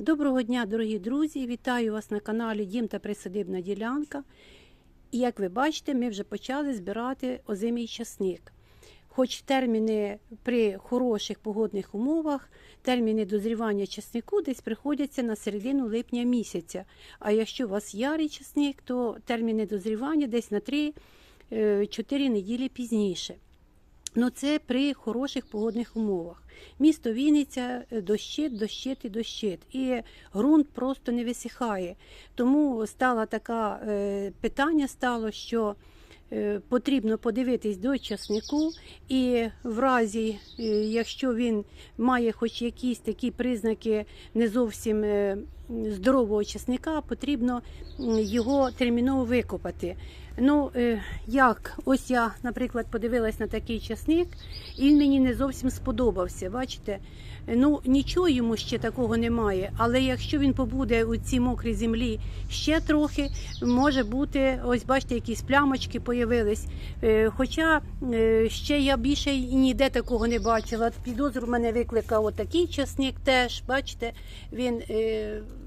Доброго дня, дорогі друзі! Вітаю вас на каналі Дім та Присадибна ділянка. І як ви бачите, ми вже почали збирати озимий часник. Хоч терміни при хороших погодних умовах, терміни дозрівання часнику десь приходяться на середину липня місяця. А якщо у вас ярий часник, то терміни дозрівання десь на 3-4 неділі пізніше. Ну це при хороших погодних умовах. Місто Вінниця е, дощит, дощит і дощит. І ґрунт просто не висихає. Тому стало таке питання, стало, що е, потрібно подивитись до часнику, і в разі, е, якщо він має хоч якісь такі признаки не зовсім здорового часника, потрібно його терміново викопати. Ну, е, як, ось я, наприклад, подивилась на такий часник, і він мені не зовсім сподобався. Бачите? Ну, нічого йому ще такого немає. Але якщо він побуде у цій мокрій землі ще трохи, може бути, ось бачите, якісь плямочки появились. Е, Хоча е, ще я більше ніде такого не бачила. Підозру мене викликав отакий часник теж. Бачите, він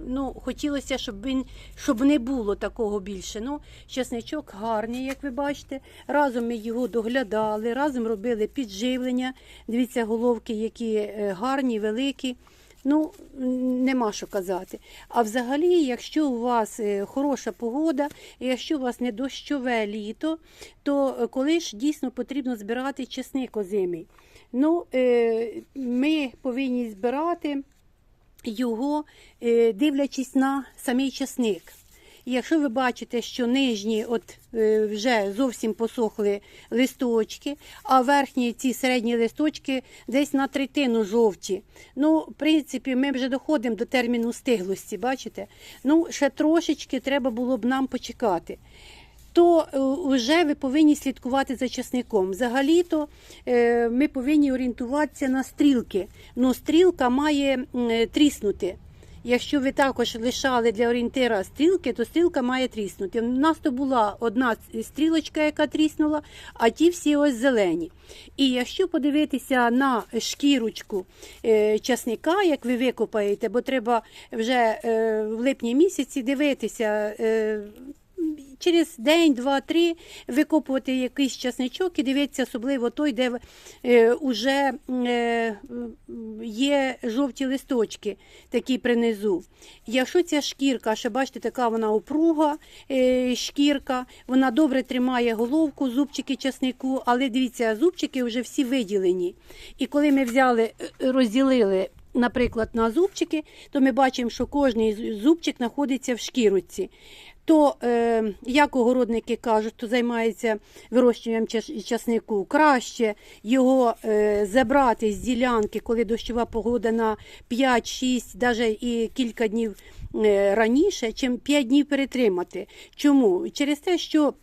ну, хотілося, щоб він щоб не було такого більше. Ну, часничок гарний, як ви бачите. Разом ми його доглядали, разом робили підживлення. Дивіться, головки, які е, гарні, великі. Ну, нема що казати. А взагалі, якщо у вас е, хороша погода, якщо у вас не дощове літо, то е, коли ж дійсно потрібно збирати чесник озимий? Ну, ми повинні збирати його, е, дивлячись на самий часник. Якщо ви бачите, що нижні от е, вже зовсім посохли листочки, а верхні ці середні листочки десь на третину жовті. Ну, в принципі, ми вже доходимо до терміну стиглості, бачите? Ну, ще трошечки треба було б нам почекати. То вже ви повинні слідкувати за часником. Взагалі-то е, ми повинні орієнтуватися на стрілки. Ну, стрілка має е, тріснути. Якщо ви також лишали для орієнтира стрілки, то стрілка має тріснути. У нас то була одна стрілочка, яка тріснула, а ті всі ось зелені. І якщо подивитися на шкірочку е, часника, як ви викопаєте, бо треба вже е, в липні місяці дивитися. Е, Через день, два, три викопувати якийсь часничок і дивитися, особливо той, де е, вже е, є жовті листочки, такі принизу. Якщо ця шкірка, ще бачите, така вона опруга е, шкірка, вона добре тримає головку, зубчики часнику, але дивіться, зубчики вже всі виділені. І коли ми взяли, е, розділили. Наприклад, на зубчики, то ми бачимо, що кожний зубчик знаходиться в шкірочці. То, е, як огородники кажуть, хто займається вирощуванням часнику, краще його е, забрати з ділянки, коли дощова погода на 5-6, навіть і кілька днів е, раніше, чим 5 днів перетримати. Чому? Через те, що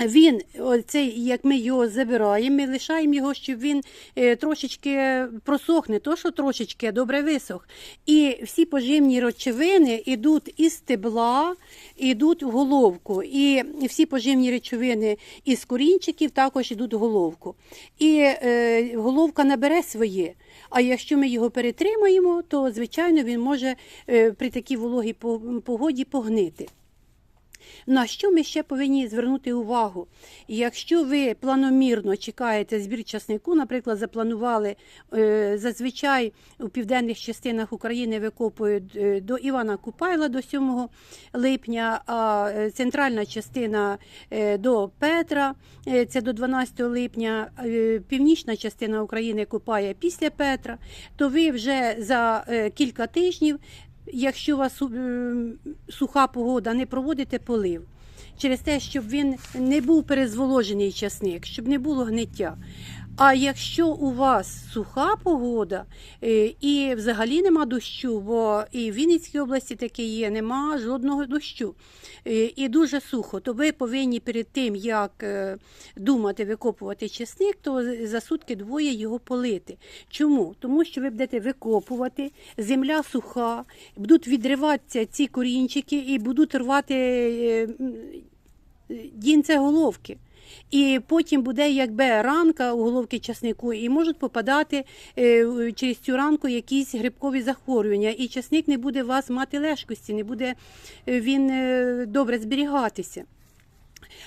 він, оцей, як ми його забираємо, ми лишаємо його, щоб він е, трошечки просохне, то що трошечки добре висох. І всі поживні речовини йдуть із стебла, йдуть в головку. І всі поживні речовини із корінчиків також йдуть в головку. І е, головка набере своє. А якщо ми його перетримаємо, то звичайно він може е, при такій вологій погоді погнити. На що ми ще повинні звернути увагу? Якщо ви планомірно чекаєте збір часнику, наприклад, запланували е, зазвичай у південних частинах України викопують е, до Івана Купайла до 7 липня, а е, центральна частина до Петра, це до 12 липня, північна частина України купає після Петра, то ви вже за кілька тижнів якщо у вас суха погода, не проводите полив. Через те, щоб він не був перезволожений часник, щоб не було гниття. А якщо у вас суха погода е, і взагалі нема дощу, бо і в Вінницькій області таке є, нема жодного дощу е, і дуже сухо, то ви повинні перед тим, як е, думати викопувати чесник, то за сутки двоє його полити. Чому? Тому що ви будете викопувати, земля суха, будуть відриватися ці корінчики і будуть рвати дінце головки. І потім буде якби ранка у головки часнику, і можуть попадати е, через цю ранку якісь грибкові захворювання. І часник не буде вас мати лежкості, не буде е, він е, добре зберігатися.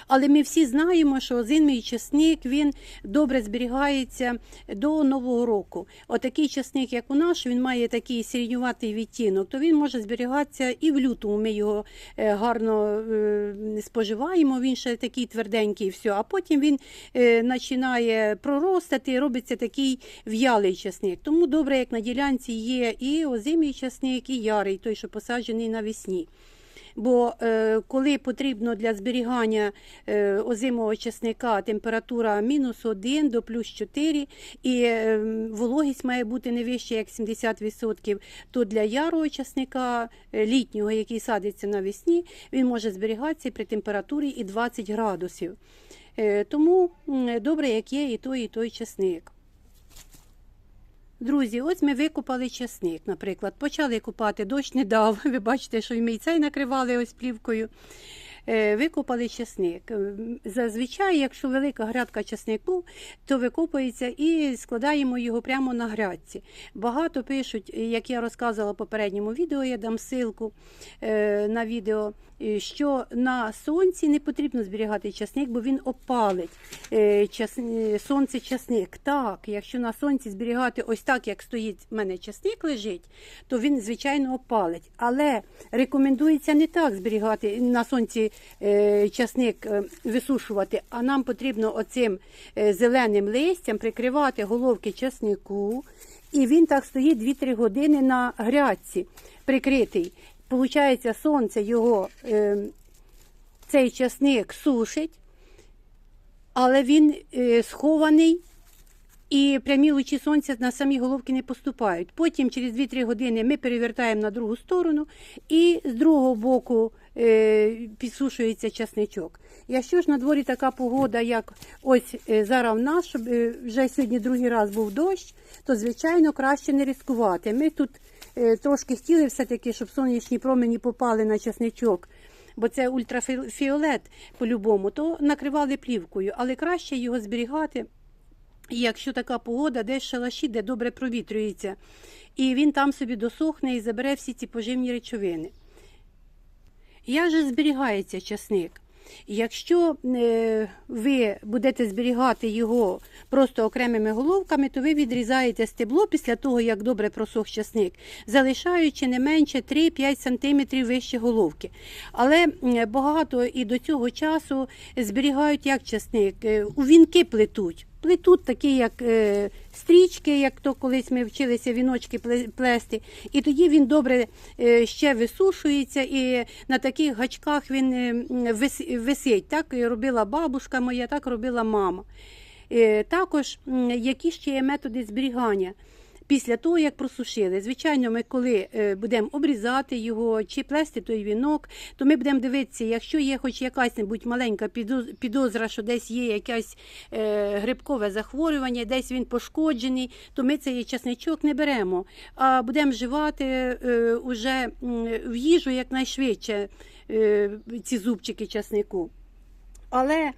Але ми всі знаємо, що озимий часник він добре зберігається до Нового року. Отакий часник, як у нас, він має такий середнюватий відтінок, то він може зберігатися і в лютому. Ми його е, гарно е, споживаємо. Він ще такий тверденький, і все. А потім він е, починає проростати, робиться такий в'ялий часник. Тому добре, як на ділянці є і озимий часник, і ярий, той, що посаджений навесні. Бо е, коли потрібно для зберігання е, озимого часника температура мінус 1 до плюс 4, і е, вологість має бути не вище як 70%, то для ярого часника е, літнього, який садиться навесні, він може зберігатися при температурі і 20 градусів. Тому добре, як є і той, і той часник. Друзі, ось ми викопали часник, наприклад. Почали купати, дощ не дав. Ви бачите, що і ми і цей накривали ось плівкою. Е, Викопали часник. Е, Зазвичай, якщо велика грядка часнику, то викопується і складаємо його прямо на грядці. Багато пишуть, як я розказувала в попередньому відео, я дам ссылку е, на відео, що на сонці не потрібно зберігати часник, бо він опалить сонце часник. Так, якщо на сонці зберігати ось так, як стоїть в мене часник лежить, то він, звичайно, опалить. Але рекомендується не так зберігати на сонці часник е, висушувати, а нам потрібно оцим е, зеленим листям прикривати головки часнику. І він так стоїть 2-3 години на грядці прикритий. Получається, сонце його е, цей часник сушить, але він е, схований і прямі лучі сонця на самі головки не поступають. Потім через 2-3 години ми перевертаємо на другу сторону і з другого боку е, підсушується часничок. Якщо ж на дворі така погода, як ось е, зараз в нас, щоб е, вже сьогодні другий раз був дощ, то звичайно краще не ризикувати. Ми тут е, трошки хотіли все-таки, щоб сонячні промені попали на часничок. Бо це ультрафіолет по-любому, то накривали плівкою, але краще його зберігати якщо така погода, десь шалаші, де добре провітрюється, і він там собі досохне і забере всі ці поживні речовини. Як же зберігається часник? Якщо е, ви будете зберігати його просто окремими головками, то ви відрізаєте стебло після того, як добре просох часник, залишаючи не менше 3-5 см вище головки. Але багато і до цього часу зберігають як часник, е, у вінки плетуть. Плетуть такі, як е, стрічки, як то колись ми вчилися віночки пле- плести. І тоді він добре е, ще висушується, і на таких гачках він е, вис- висить. Так робила бабушка моя, так робила мама. Е, Також які ще є методи зберігання. Після того, як просушили, звичайно, ми коли е, будемо обрізати його чи плести той вінок, то ми будемо дивитися, якщо є хоч якась небудь маленька підоз- підозра, що десь є якесь е, грибкове захворювання, десь він пошкоджений, то ми цей часничок не беремо, а будемо вживати е, уже в їжу якнайшвидше ці зубчики часнику. Але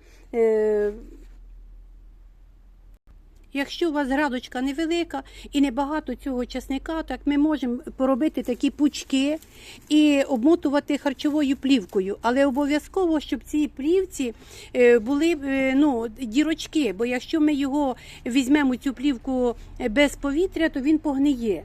Якщо у вас градочка невелика і небагато цього часника, так ми можемо поробити такі пучки і обмотувати харчовою плівкою. Але обов'язково, щоб ці плівці е, були е, ну, дірочки, бо якщо ми його візьмемо цю плівку без повітря, то він погниє.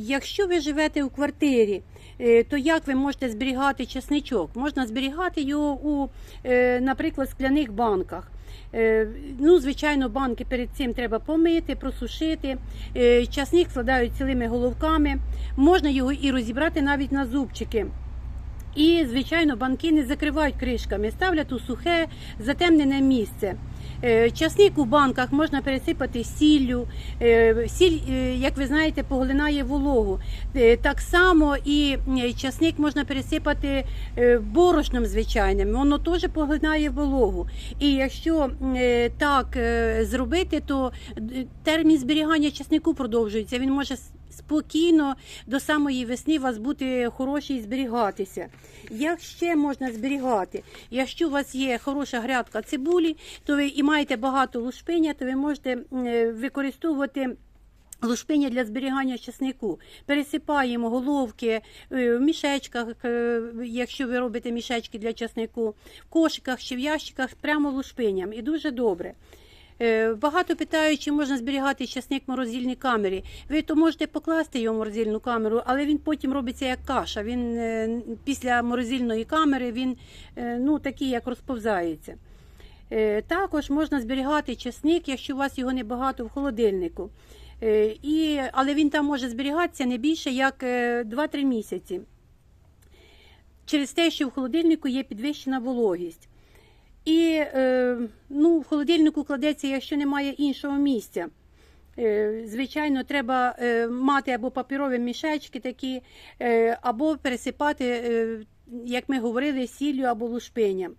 Якщо ви живете у квартирі, е, то як ви можете зберігати часничок? Можна зберігати його у, е, наприклад, скляних банках. Е, Ну, звичайно, банки перед цим треба помити, просушити. Е, Часник складають цілими головками. Можна його і розібрати навіть на зубчики. І, звичайно, банки не закривають кришками, ставлять у сухе, затемнене місце. Е, Часник у банках можна пересипати сіллю. Е, Сіль, е, як ви знаєте, поглинає вологу. Так само і часник можна пересипати борошном звичайним, воно теж поглинає вологу. І якщо так зробити, то термін зберігання часнику продовжується. Він може спокійно до самої весни у вас бути хороші і зберігатися. Як ще можна зберігати? Якщо у вас є хороша грядка цибулі, то ви і маєте багато лушпиня, то ви можете е, використовувати. Лушпиня для зберігання часнику. Пересипаємо головки е, в мішечках, е, якщо ви робите мішечки для часнику, в кошиках чи в ящиках прямо лушпиням. І дуже добре. Е, Багато питають, чи можна зберігати часник в морозильній камері. Ви то можете покласти його в морозильну камеру, але він потім робиться як каша. Він е, після морозильної камери він е, ну, такий, як розповзається. Також можна зберігати часник, якщо у вас його небагато в холодильнику. І, але він там може зберігатися не більше як е, 2-3 місяці. Через те, що в холодильнику є підвищена вологість. І е, ну, в холодильнику кладеться, якщо немає іншого місця. Е, Звичайно, треба е, мати або паперові мішечки такі, або пересипати, як ми говорили, сіллю або лушпиням.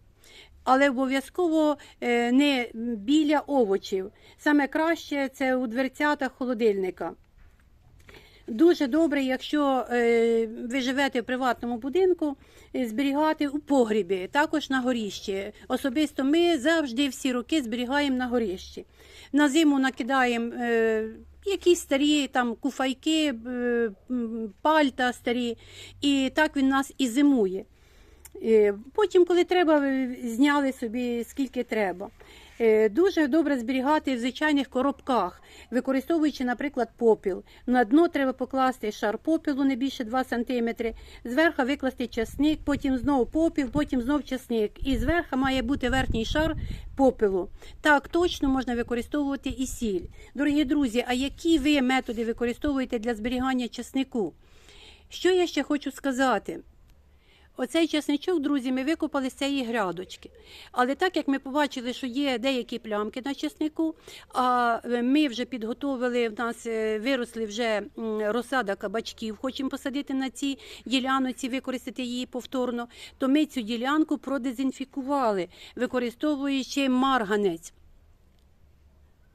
Але обов'язково не біля овочів. Саме краще це у дверцятах холодильника. Дуже добре, якщо е, ви живете в приватному будинку, е, зберігати у погрібі, також на горіщі. Особисто ми завжди всі роки зберігаємо на горіщі. На зиму накидаємо е, якісь старі там куфайки, пальта старі, і так він нас і зимує. Потім, коли треба, зняли собі скільки треба. Е, Дуже добре зберігати в звичайних коробках, використовуючи, наприклад, попіл. На дно треба покласти шар попілу не більше 2 см, зверху викласти часник, потім знову попіл, потім знов часник. І зверху має бути верхній шар попелу. Так точно можна використовувати і сіль. Дорогі друзі, а які ви методи використовуєте для зберігання часнику? Що я ще хочу сказати? Оцей часничок, друзі, ми викопали з цієї грядочки. Але так як ми побачили, що є деякі плямки на часнику, а е, ми вже підготовили, в нас е, виросли вже розсада кабачків, хочемо посадити на цій ділянці, використати її повторно, то ми цю ділянку продезінфікували, використовуючи марганець.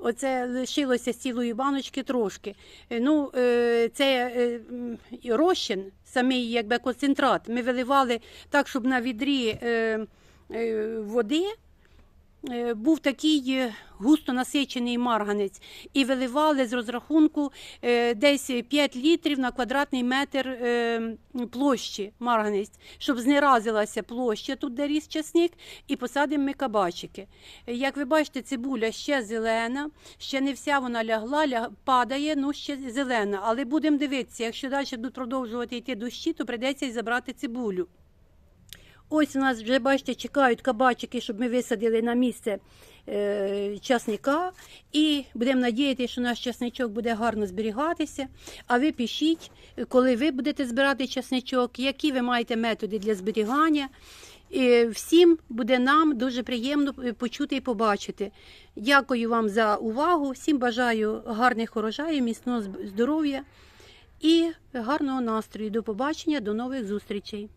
Оце лишилося з цілої баночки трошки. Е, Ну, е, це е, розчин, самий якби концентрат. Ми виливали так, щоб на відрі води був такий е, густо насичений марганець. І виливали з розрахунку е, десь 5 літрів на квадратний метр е, площі марганець, щоб знеразилася площа тут, де ріс часник, і посадимо ми кабачики. Е, Як ви бачите, цибуля ще зелена, ще не вся вона лягла, ляг- падає, ну ще зелена. Але будемо дивитися, якщо далі будуть продовжувати йти дощі, то прийдеться й забрати цибулю. Ось у нас вже, бачите, чекають кабачики, щоб ми висадили на місце е, часника. І будемо надіятися, що наш часничок буде гарно зберігатися. А ви пишіть, коли ви будете збирати часничок, які ви маєте методи для зберігання. І всім буде нам дуже приємно почути і побачити. Дякую вам за увагу. Всім бажаю гарних урожаїв, міцного здоров'я і гарного настрою. До побачення, до нових зустрічей.